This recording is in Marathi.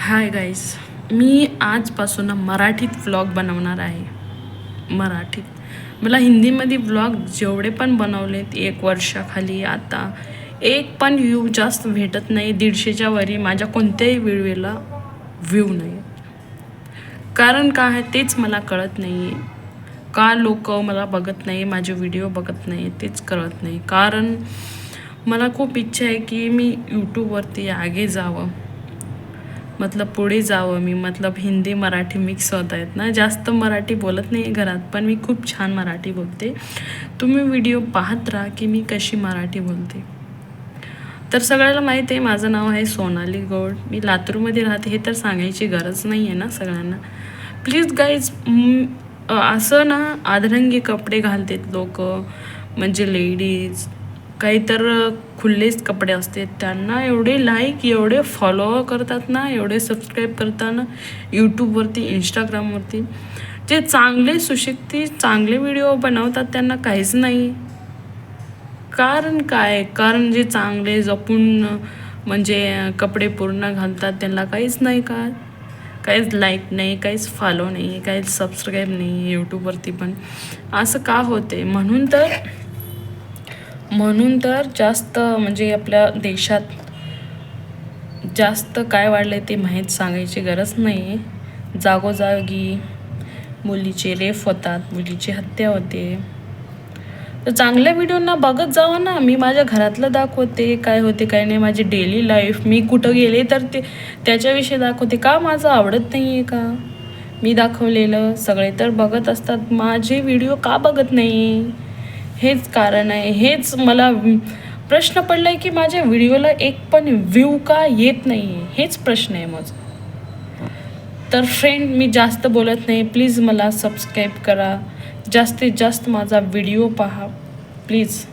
हाय गाईज मी आजपासून मराठीत व्लॉग बनवणार आहे. मराठीत. मला हिंदीमध्ये व्लॉग जेवढे पण बनवलेत एक वर्षाखाली आता एक पण व्ह्यू जास्त भेटत नाही. दीडशेच्या वरी माझ्या कोणत्याही व्हिडिओला व्ह्यू नाही. कारण काय आहे तेच मला कळत नाही. का लोक मला बघत नाही माझे व्हिडिओ बघत नाही तेच कळत नाही. कारण मला खूप इच्छा आहे की मी यूट्यूबवरती आगे जावं. मतलब पुढे जावं मी मतलब हिंदी मराठी मिक्स होत आहेत ना. जास्त मराठी बोलत नाही घरात पण मी खूप छान मराठी बोलते. तुम्ही व्हिडिओ पाहत राहा की मी कशी मराठी बोलते. तर सगळ्याला माहीत आहे माझं नाव आहे सोनाली गौड. मी लातूरमध्ये राहते हे तर सांगायची गरज नाही आहे ना सगळ्यांना. प्लीज गाईज असं ना आदरंगी कपडे घालतात लोक म्हणजे लेडीज काही तर खुल्लेच कपडे असते त्यांना एवढे लाईक एवढे फॉलो करतात ना एवढे सबस्क्राईब करतात ना यूट्यूबवरती इंस्टाग्रामवरती जे चांगले सुशिक्ती चांगले व्हिडिओ बनवतात त्यांना काहीच नाही. कारण काय? कारण जे चांगले जपून म्हणजे कपडे पूर्ण घालतात त्यांना काहीच नाही का? काहीच लाईक नाही काहीच फॉलो नाही काहीच सबस्क्राईब नाही यूट्यूबवरती पण. असं का होते म्हणून तर म्हणून तर जास्त म्हणजे आपल्या देशात जास्त काय वाढलं आहे ते माहीत सांगायची गरज नाही जागोजागी मुलीचे रेफ होतात मुलीची हत्या होते. तर चांगल्या व्हिडिओना बघत जावा ना. मी माझ्या घरातलं दाखवते काय होते काय नाही. माझी डेली लाईफ मी कुठं गेले तर ते त्याच्याविषयी दाखवते. का माझं आवडत नाही आहे का? मी दाखवलेलं. सगळे तर बघत असतात. माझे व्हिडिओ का बघत नाही हेच कारण आहे. हेच मला प्रश्न पडला आहे की माझ्या व्हिडिओला एक पण व्ह्यू का येत नाही आहे हेच प्रश्न आहे माझं. तर फ्रेंड मी जास्त बोलत नाही. प्लीज मला सबस्क्राईब करा. जास्तीत जास्त माझा व्हिडिओ पहा. प्लीज